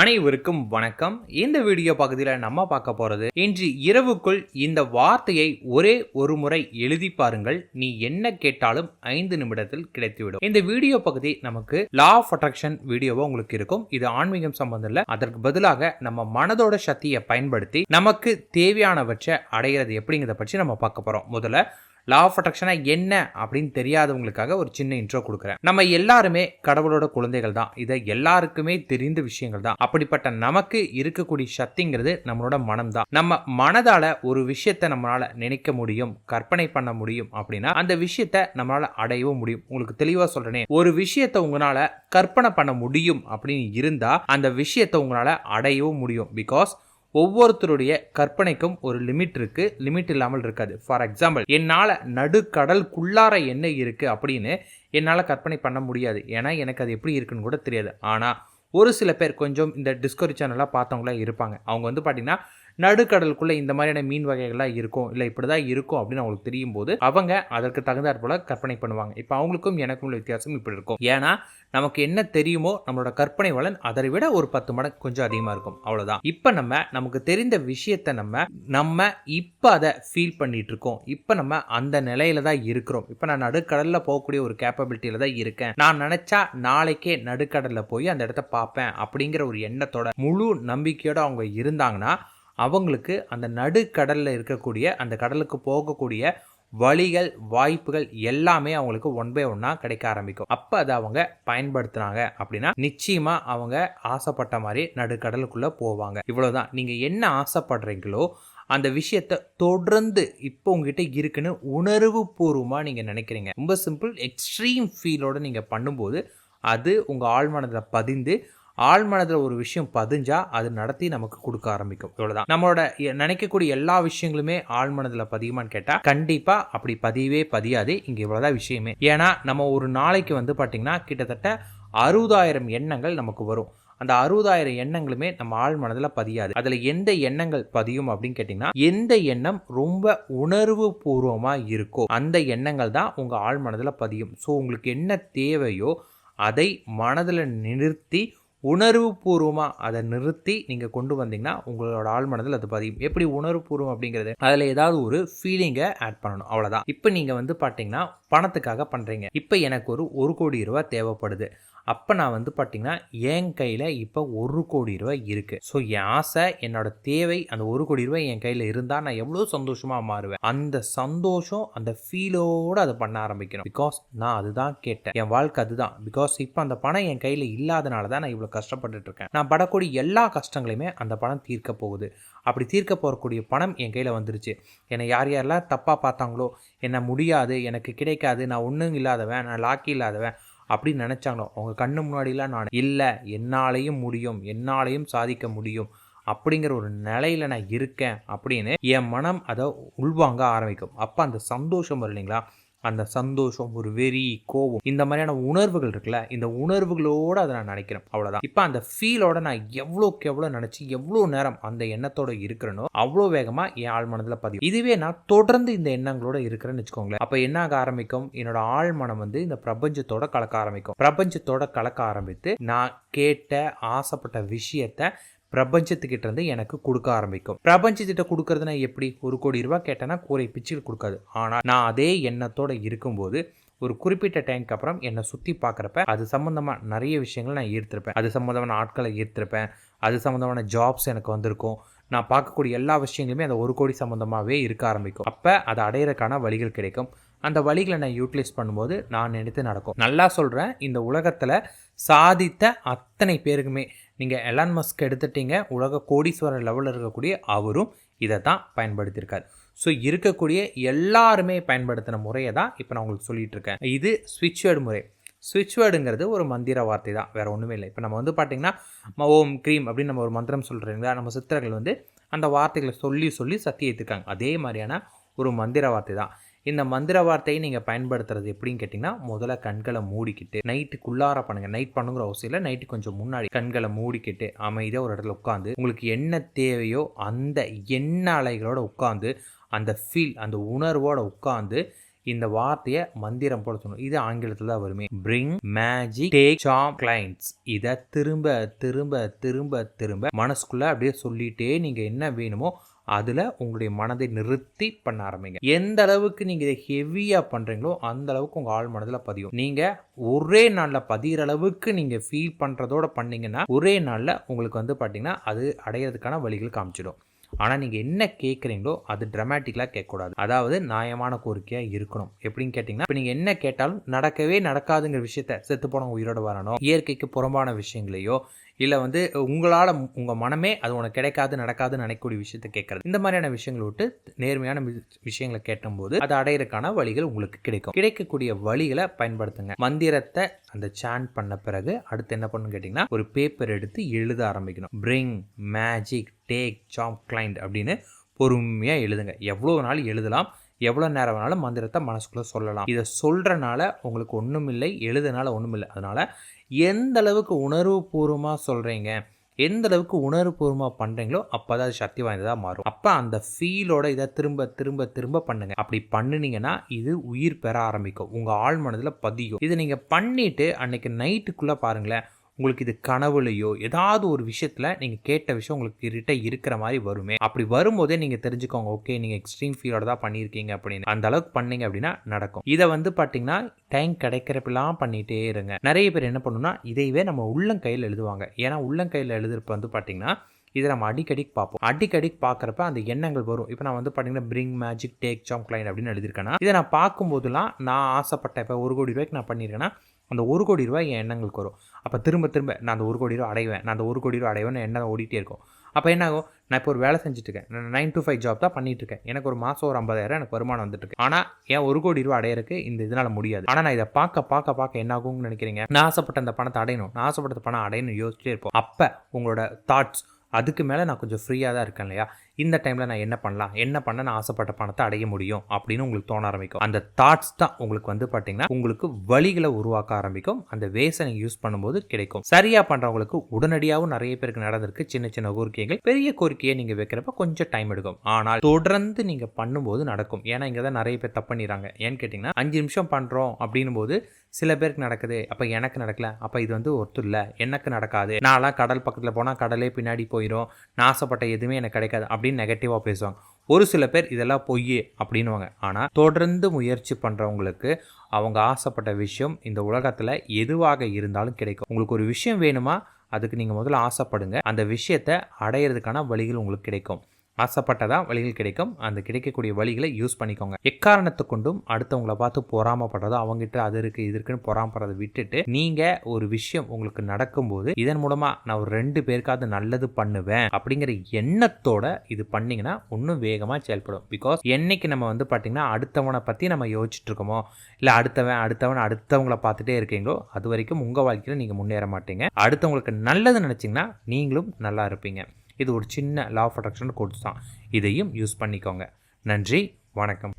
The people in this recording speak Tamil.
அனைவருக்கும் வணக்கம். இந்த வீடியோ பகுதியில் நம்ம பார்க்க போகிறது இன்று இரவுக்குள் இந்த வார்த்தையை ஒரே ஒரு முறை எழுதி பாருங்கள். நீ என்ன கேட்டாலும் ஐந்து நிமிடத்தில் கிடைத்துவிடும். இந்த வீடியோ பகுதி நமக்கு லா ஆஃப் அட்ராக்ஷன் வீடியோவாக உங்களுக்கு இருக்கும். இது ஆன்மீகம் சம்பந்தம் இல்லை. அதற்கு பதிலாக நம்ம மனதோட சக்தியை பயன்படுத்தி நமக்கு தேவையானவற்றை அடையிறது எப்படிங்கிறத பற்றி நம்ம பார்க்க போறோம். முதல்ல லா ஆஃப் அட்ராக்ஷனாக என்ன அப்படின்னு தெரியாதவங்களுக்காக ஒரு சின்ன இன்ட்ரோ கொடுக்குறேன். நம்ம எல்லாருமே கடவுளோட குழந்தைகள் தான். இதை எல்லாருக்குமே தெரிந்த விஷயங்கள் தான். அப்படிப்பட்ட நமக்கு இருக்கக்கூடிய சக்திங்கிறது நம்மளோட மனம் தான். நம்ம மனதால ஒரு விஷயத்தை நம்மளால நினைக்க முடியும் கற்பனை பண்ண முடியும் அப்படின்னா அந்த விஷயத்தை நம்மளால அடையவும் முடியும். உங்களுக்கு தெளிவா சொல்றேனே. ஒரு விஷயத்தை உங்களால கற்பனை பண்ண முடியும் அப்படின்னு இருந்தா அந்த விஷயத்தை உங்களால அடையவும் முடியும். பிகாஸ் ஒவ்வொருத்தருடைய கற்பனைக்கும் ஒரு லிமிட் இருக்கு. லிமிட் இல்லாமல் இருக்காது. ஃபார் எக்ஸாம்பிள் என்னால் நடுக்கடலுக்குள்ளார என்ன இருக்கு அப்படின்னு என்னால் கற்பனை பண்ண முடியாது. ஏன்னா எனக்கு அது எப்படி இருக்குன்னு கூட தெரியாது. ஆனால் ஒரு சில பேர் கொஞ்சம் இந்த டிஸ்கவரி சேனலாக பார்த்தவங்களாம் இருப்பாங்க. அவங்க வந்து பார்த்தீங்கன்னா நடுக்கடலுக்குள்ளே இந்த மாதிரியான மீன் வகைகள்லாம் இருக்கும். இல்லை இப்படி தான் இருக்கும் அப்படின்னு அவங்களுக்கு தெரியும் போது அவங்க அதற்கு தகுந்தாற் போல கற்பனை பண்ணுவாங்க. இப்போ அவங்களுக்கும் எனக்கும் உள்ள வித்தியாசம் இப்படி இருக்கும். ஏன்னா நமக்கு என்ன தெரியுமோ நம்மளோட கற்பனை வளன் அதை விட ஒரு பத்து மடங்கு கொஞ்சம் அதிகமாக இருக்கும். அவ்வளோதான் இப்போ நம்ம நமக்கு தெரிந்த விஷயத்தை நம்ம நம்ம இப்போ அதை ஃபீல் பண்ணிட்டு இருக்கோம். இப்போ நம்ம அந்த நிலையில தான் இருக்கிறோம். இப்போ நான் நடுக்கடலில் போகக்கூடிய ஒரு கேப்பபிலிட்டியில தான் இருக்கேன். நான் நினச்சா நாளைக்கே நடுக்கடலில் போய் அந்த இடத்த பார்ப்பேன் அப்படிங்கிற ஒரு எண்ணத்தோட முழு நம்பிக்கையோட அவங்க இருந்தாங்கன்னா அவங்களுக்கு அந்த நடுக்கடலில் இருக்கக்கூடிய அந்த கடலுக்கு போகக்கூடிய வழிகள் வாய்ப்புகள் எல்லாமே அவங்களுக்கு ஒன் பை ஒன்னாக கிடைக்க ஆரம்பிக்கும். அப்போ அதை அவங்க பயன்படுத்துனாங்க அப்படின்னா நிச்சயமாக அவங்க ஆசைப்பட்ட மாதிரி நடுக்கடலுக்குள்ளே போவாங்க. இவ்வளோதான் நீங்கள் என்ன ஆசைப்படுறீங்களோ அந்த விஷயத்த தொடர்ந்து இப்போ உங்ககிட்ட இருக்குன்னு உணர்வு பூர்வமாக நீங்கள் நினைக்கிறீங்க. ரொம்ப சிம்பிள் எக்ஸ்ட்ரீம் ஃபீலோடு நீங்கள் பண்ணும்போது அது உங்கள் ஆழ்மனதில் பதிந்து ஆழ்மனதில் ஒரு விஷயம் பதிஞ்சா அது நடத்தி நமக்கு கொடுக்க ஆரம்பிக்கும். இவ்வளோதான் நம்மளோட நினைக்கக்கூடிய எல்லா விஷயங்களுமே ஆழ்மனதில் பதியுமான்னு கேட்டால் கண்டிப்பாக அப்படி பதியவே பதியாது. இங்கே இவ்வளோதான் விஷயமே. ஏன்னா நம்ம ஒரு நாளைக்கு வந்து பார்த்திங்கன்னா கிட்டத்தட்ட அறுபதாயிரம் எண்ணங்கள் நமக்கு வரும். அந்த அறுபதாயிரம் எண்ணங்களுமே நம்ம ஆள் மனதில் பதியாது. அதில் எந்த எண்ணங்கள் பதியும் அப்படின்னு கேட்டிங்கன்னா எந்த எண்ணம் ரொம்ப உணர்வு பூர்வமாக இருக்கோ அந்த எண்ணங்கள் தான் உங்கள் ஆள் மனதில் பதியும். ஸோ உங்களுக்கு என்ன தேவையோ அதை மனதில் நிறுத்தி உணர்வு பூர்வமாக அதை நிறுத்தி நீங்கள் கொண்டு வந்தீங்கன்னா உங்களோட ஆழ்மனதில் அது பதியும். எப்படி உணர்வு பூர்வம் அப்படிங்கிறது? அதில் ஏதாவது ஒரு ஃபீலிங்கை ஆட் பண்ணணும். அவ்வளோதான் இப்போ நீங்கள் வந்து பார்த்தீங்கன்னா பணத்துக்காக பண்ணுறீங்க இப்போ எனக்கு ஒரு ஒரு கோடி ரூபா தேவைப்படுது. அப்போ நான் வந்து பார்த்தீங்கன்னா என் கையில் இப்போ ஒரு கோடி ரூபாய் இருக்குது ஸோ என் ஆசை என்னோட தேவை அந்த ஒரு கோடி ரூபாய் என் கையில் இருந்தால் நான் எவ்வளோ சந்தோஷமாக மாறுவேன். அந்த சந்தோஷம் அந்த ஃபீலோடு அதை பண்ண ஆரம்பிக்கணும். பிகாஸ் நான் அதுதான் கேட்டேன். என் வாழ்க்கை அதுதான். பிகாஸ் இப்போ அந்த பணம் என் கையில் இல்லாதனால தான் நான் இவ்வளோ கஷ்டப்பட்டுட்டு இருக்கேன் நான் படக்கூடிய எல்லா கஷ்டங்களையுமே அந்த பணம் தீர்க்க போகுது. அப்படி தீர்க்க போகக்கூடிய பணம் என் கையில் வந்துருச்சு. என்னை யார் யாரெல்லாம் தப்பாக பார்த்தாங்களோ என்னை முடியாது எனக்கு கிடைக்காது நான் ஒன்றும் இல்லாதவன் நான் லாக்கி இல்லாதவன் அப்படின்னு நினச்சாங்களோ அவங்க கண்ணு முன்னாடிலாம் நான் இல்லை என்னாலையும் முடியும் என்னாலையும் சாதிக்க முடியும் அப்படிங்கிற ஒரு நிலையில நான் இருக்கேன் அப்படின்னு என் மனம் அதை உள்வாங்க ஆரம்பிக்கும். அப்போ அந்த சந்தோஷம் வரும் இல்லைங்களா அந்த சந்தோஷம் ஒரு வெறி கோபம் இந்த மாதிரியான உணர்வுகள் இருக்குல்ல இந்த உணர்வுகளோடு அதை நான் நினைக்கிறேன். அவ்வளோதான் இப்போ அந்த ஃபீலோட நான் எவ்வளோக்கு எவ்வளோ நினச்சி எவ்வளோ நேரம் அந்த எண்ணத்தோட இருக்கிறேனோ அவ்வளோ வேகமாக என் ஆள் மனதில் பதிவு இதுவே நான் தொடர்ந்து இந்த எண்ணங்களோட இருக்கிறேன்னு வச்சுக்கோங்களேன். அப்போ என்ன ஆக ஆரம்பிக்கும்? என்னோட ஆள் மனம் வந்து இந்த பிரபஞ்சத்தோட கலக்க ஆரம்பிக்கும். பிரபஞ்சத்தோட கலக்க ஆரம்பித்து நான் கேட்ட ஆசைப்பட்ட விஷயத்த பிரபஞ்சத்துக்கிட்ட இருந்து எனக்கு கொடுக்க ஆரம்பிக்கும். பிரபஞ்சத்திட்ட கொடுக்கறதுனா எப்படி? ஒரு கோடி ரூபாய் கேட்டேன்னா கூரை பிச்சில் கொடுக்காது. ஆனால் நான் அதே எண்ணத்தோடு இருக்கும்போது ஒரு குறிப்பிட்ட டைம்க்கு அப்புறம் என்னை சுற்றி பார்க்குறப்ப அது சம்மந்தமாக நிறைய விஷயங்களை நான் ஈர்த்திருப்பேன். அது சம்மந்தமான ஆட்களை ஈர்த்திருப்பேன். அது சம்மந்தமான ஜாப்ஸ் எனக்கு வந்திருக்கும். நான் பார்க்கக்கூடிய எல்லா விஷயங்களுமே அந்த ஒரு கோடி சம்மந்தமாகவே இருக்க ஆரம்பிக்கும். அப்போ அதை அடையிறதுக்கான வழிகள் கிடைக்கும். அந்த வழிகளை நான் யூட்டிலைஸ் பண்ணும்போது நான் நினைத்து நடக்கும். நல்லா சொல்கிறேன் இந்த உலகத்தில் சாதித்த அத்தனை பேருக்குமே நீங்கள் எலான் மஸ்க் எடுத்துட்டீங்க உலக கோடீஸ்வரர் லெவலில் இருக்கக்கூடிய அவரும் இதை தான் பயன்படுத்தியிருக்காரு. ஸோ இருக்கக்கூடிய எல்லாருமே பயன்படுத்தின முறையை தான் இப்போ நான் உங்களுக்கு சொல்லிகிட்ருக்கேன் இருக்கேன் இது ஸ்விட்ச்வேர்டு முறை. ஸ்விட்ச்வேர்டுங்கிறது ஒரு மந்திர வார்த்தை தான் வேறு ஒன்றுமே இல்லை. இப்போ நம்ம வந்து பார்த்திங்கன்னா ம- ஓம் க்ரீம் அப்படின்னு நம்ம ஒரு மந்திரம் சொல்கிறீங்களா நம்ம சித்திரர்கள் வந்து அந்த வார்த்தைகளை சொல்லி சொல்லி சத்தியத்துக்காங்க. அதே மாதிரியான ஒரு மந்திர வார்த்தை தான். இந்த மந்திர வார்த்தையை நீங்கள் பயன்படுத்துறது எப்படின்னு கேட்டிங்கன்னா முதல்ல கண்களை மூடிக்கிட்டு நைட்டுக்குள்ளார பண்ணுங்கள் நைட் பண்ணுங்கிற அவசியம் இல்லை. நைட்டு கொஞ்சம் முன்னாடி கண்களை மூடிக்கிட்டு அமைதியாக ஒரு இடத்துல உட்காந்து உங்களுக்கு என்ன தேவையோ அந்த எண்ண அலைகளோட உட்காந்து அந்த ஃபீல் அந்த உணர்வோடு உட்காந்து இந்த வார்த்தையை மந்திரம் போல சொல்லணும். இது ஆங்கிலத்தில் தான் வருமே. Bring magic take some clients இதை திரும்ப திரும்ப திரும்ப திரும்ப மனசுக்குள்ளே அப்படியே சொல்லிட்டே நீங்கள் என்ன வேணுமோ அதில் உங்களுடைய மனதை நிறுத்தி பண்ண ஆரம்பிங்க. எந்த அளவுக்கு நீங்கள் இதை ஹெவியாக பண்ணுறீங்களோ அந்த அளவுக்கு உங்கள் ஆள் மனதில் பதியும். நீங்கள் ஒரே நாளில் பதிகிற அளவுக்கு நீங்கள் ஃபீல் பண்ணுறதோட பண்ணீங்கன்னா ஒரே நாளில் உங்களுக்கு வந்து பார்த்தீங்கன்னா அது அடையிறதுக்கான வழிகள் காமிச்சிடும். ஆனால் நீங்கள் என்ன கேட்குறீங்களோ அது ட்ரமேட்டிக்கலாக கேட்கக்கூடாது. அதாவது நியாயமான கோரிக்கையாக இருக்கணும். எப்படின்னு கேட்டிங்கன்னா இப்போ நீங்கள் என்ன கேட்டாலும் நடக்கவே நடக்காதுங்கிற விஷயத்த செத்து போன உயிரோட வரணும். இயற்கைக்கு புறம்பான விஷயங்களையோ இல்லை வந்து உங்களால் உங்கள் மனமே அது உனக்கு கிடைக்காது நடக்காதுன்னு நினைக்கக்கூடிய விஷயத்த கேட்கறது இந்த மாதிரியான விஷயங்களை விட்டு நேர்மையான விஷயங்களை கேட்டும்போது அதை அடையிறதுக்கான வழிகள் உங்களுக்கு கிடைக்கும். கிடைக்கக்கூடிய வழிகளை பயன்படுத்துங்க. மந்திரத்தை அந்த சான் பண்ண பிறகு அடுத்து என்ன பண்ணணும் கேட்டிங்கன்னா ஒரு பேப்பர் எடுத்து எழுத ஆரம்பிக்கணும். Bring magic take some client அப்படின்னு பொறுமையாக எழுதுங்க. எவ்வளோ நாள் எழுதலாம் எவ்வளோ நேரம் வேணாலும் மந்திரத்தை மனசுக்குள்ளே சொல்லலாம். இதை சொல்கிறனால உங்களுக்கு ஒன்றும் இல்லை எழுதுனால ஒன்றும் இல்லை அதனால் எந்த அளவுக்கு உணர்வுபூர்வமாக சொல்கிறீங்க எந்த அளவுக்கு உணர்வுபூர்வமாக பண்ணுறீங்களோ அப்போ தான் அது சக்தி வாய்ந்ததாக மாறும். அப்போ அந்த ஃபீலோட இதை திரும்ப திரும்ப திரும்ப பண்ணுங்க. அப்படி பண்ணினீங்கன்னா இது உயிர் பெற ஆரம்பிக்கும். உங்கள் ஆழ் மனதில் பதியும். இதை நீங்கள் பண்ணிவிட்டு அன்னைக்கு நைட்டுக்குள்ளே பாருங்களேன். உங்களுக்கு இது கனவுலையோ ஏதாவது ஒரு விஷயத்தில் நீங்கள் கேட்ட விஷயம் உங்களுக்கு கிட்ட இருக்கிற மாதிரி வருமே. அப்படி வரும்போதே நீங்கள் தெரிஞ்சுக்கோங்க ஓகே நீங்கள் எக்ஸ்ட்ரீம் ஃபீலோட தான் பண்ணியிருக்கீங்க அப்படின்னு. அந்த அளவுக்கு பண்ணீங்க அப்படின்னா நடக்கும். இதை வந்து பார்த்தீங்கன்னா டைம் கிடைக்கிறப்பெல்லாம் பண்ணிகிட்டே இருங்க. நிறைய பேர் என்ன பண்ணுன்னா இதையவே நம்ம உள்ளங்கையில் எழுதுவாங்க. ஏன்னா உள்ளங்கையில் எழுதுறப்ப வந்து பார்த்தீங்கன்னா இதை நம்ம அடிக்கடி பார்ப்போம். அடிக்கடி பார்க்குறப்ப அந்த எண்ணங்கள் வரும். இப்போ நான் வந்து பார்த்தீங்கன்னா bring magic take jam client அப்படின்னு எழுதியிருக்கேன்னா இதை நான் பார்க்கும்போதெல்லாம் நான் ஆசைப்பட்ட இப்போ ஒரு கோடி ரூபாய்க்கு நான் பண்ணியிருக்கேன்னா அந்த ஒரு கோடி ரூபாய் என் எண்ணங்களுக்கு வரும். அப்போ திரும்ப திரும்ப நான் அந்த ஒரு கோடி ரூபா அடைவேன். நான் அந்த ஒரு கோடி ரூபா அடைவேன்னு எண்ணம் ஓடிட்டே இருக்கும். அப்போ என்ன ஆகும்? நான் இப்போ ஒரு வேலை செஞ்சுட்டு நான் நைன் டு ஃபைவ் ஜாப் தான் பண்ணிட்டுருக்கேன் எனக்கு ஒரு மாதம் ஒரு ஐம்பதாயிரம் எனக்கு வருமானம் வந்துட்டு இருக்கு. ஆனால் ஏன் ஒரு கோடி ரூபா அடையிறதுக்கு இந்த இதனால் முடியாது. ஆனால் நான் இதை பார்க்க பார்க்க பார்க்க என்ன ஆகும்னு நினைக்கிறீங்க? நான் ஆசைப்பட்ட அந்த பணத்தை அடையணும். நான் ஆசைப்பட்ட பணம் அடையணும் யோசிச்சிட்டே இருப்போம். அப்போ உங்களோட தாட்ஸ் அதுக்கு மேலே நான் கொஞ்சம் ஃப்ரீயாக தான் இருக்கேன் இல்லையா? இந்த டைமில் நான் என்ன பண்ணலாம்? என்ன பண்ண நான் ஆசைப்பட்ட பணத்தை அடைய முடியும்? அப்படின்னு உங்களுக்கு தோண ஆரம்பிக்கும். அந்த தாட்ஸ் தான் உங்களுக்கு வந்து பார்த்தீங்கன்னா உங்களுக்கு வழிகளை உருவாக்க ஆரம்பிக்கும். அந்த வேஸை நீங்கள் யூஸ் பண்ணும்போது கிடைக்கும். சரியாக பண்ணுறவங்களுக்கு உடனடியாகவும் நிறைய பேருக்கு நடந்திருக்கு. சின்ன சின்ன கோரிக்கைகள் பெரிய கோரிக்கையை நீங்கள் வைக்கிறப்ப கொஞ்சம் டைம் எடுக்கும். ஆனால் தொடர்ந்து நீங்கள் பண்ணும்போது நடக்கும். ஏன்னா இங்கே தான் நிறைய பேர் தப்பு பண்ணிடுறாங்க. ஏன்னு கேட்டிங்கன்னா அஞ்சு நிமிஷம் பண்ணுறோம் அப்படின்னும் போது சில பேருக்கு நடக்குது. அப்போ எனக்கு நடக்கல. அப்போ இது வந்து ஒருத்தர் இல்லை. எனக்கு நடக்காது. நான்லாம் கடல் பக்கத்தில் போனால் கடலே பின்னாடி போயிடும் நான் ஆசைப்பட்ட எதுவுமே எனக்கு கிடைக்காது. அப்படின்னு நெகட்டிவாக பேசுவாங்க. ஒரு சில பேர் இதெல்லாம் பொய் அப்படின்வாங்க ஆனால் தொடர்ந்து முயற்சி பண்ணுறவங்களுக்கு அவங்க ஆசைப்பட்ட விஷயம் இந்த உலகத்தில் எதுவாக இருந்தாலும் கிடைக்கும். உங்களுக்கு ஒரு விஷயம் வேணுமா அதுக்கு நீங்கள் முதல்ல ஆசைப்படுங்க. அந்த விஷயத்தை அடையிறதுக்கான வழிகள் உங்களுக்கு கிடைக்கும். ஆசைப்பட்டதான் வழிகள் கிடைக்கும். அந்த கிடைக்கக்கூடிய வழிகளை யூஸ் பண்ணிக்கோங்க. எக்காரணத்தை கொண்டும் அடுத்தவங்களை பார்த்து பொறாமப்படுறதோ அவங்ககிட்ட அது இருக்கு இது இருக்குன்னு பொறாமப்படுறதை விட்டுட்டு நீங்க ஒரு விஷயம் உங்களுக்கு நடக்கும்போது இதன் மூலமா நான் ஒரு ரெண்டு பேருக்காவது நல்லது பண்ணுவேன் அப்படிங்கிற எண்ணத்தோட இது பண்ணீங்கன்னா இன்னும் வேகமாக செயல்படும். பிகாஸ் என்னைக்கு நம்ம வந்து பார்த்தீங்கன்னா அடுத்தவனை பற்றி நம்ம யோசிச்சுட்டு இருக்கோமோ இல்லை அடுத்தவன் அடுத்தவன் அடுத்தவங்கள பார்த்துட்டே இருக்கீங்களோ அது வரைக்கும் உங்கள் வாழ்க்கையில் நீங்கள் முன்னேற மாட்டீங்க. அடுத்தவங்களுக்கு நல்லது நினச்சிங்கன்னா நீங்களும் நல்லா இருப்பீங்க. இது ஒரு சின்ன லா ஆஃப் அட்ராக்ஷன் கோட்ஸ் தான். இதையும் யூஸ் பண்ணிக்கோங்க. நன்றி வணக்கம்.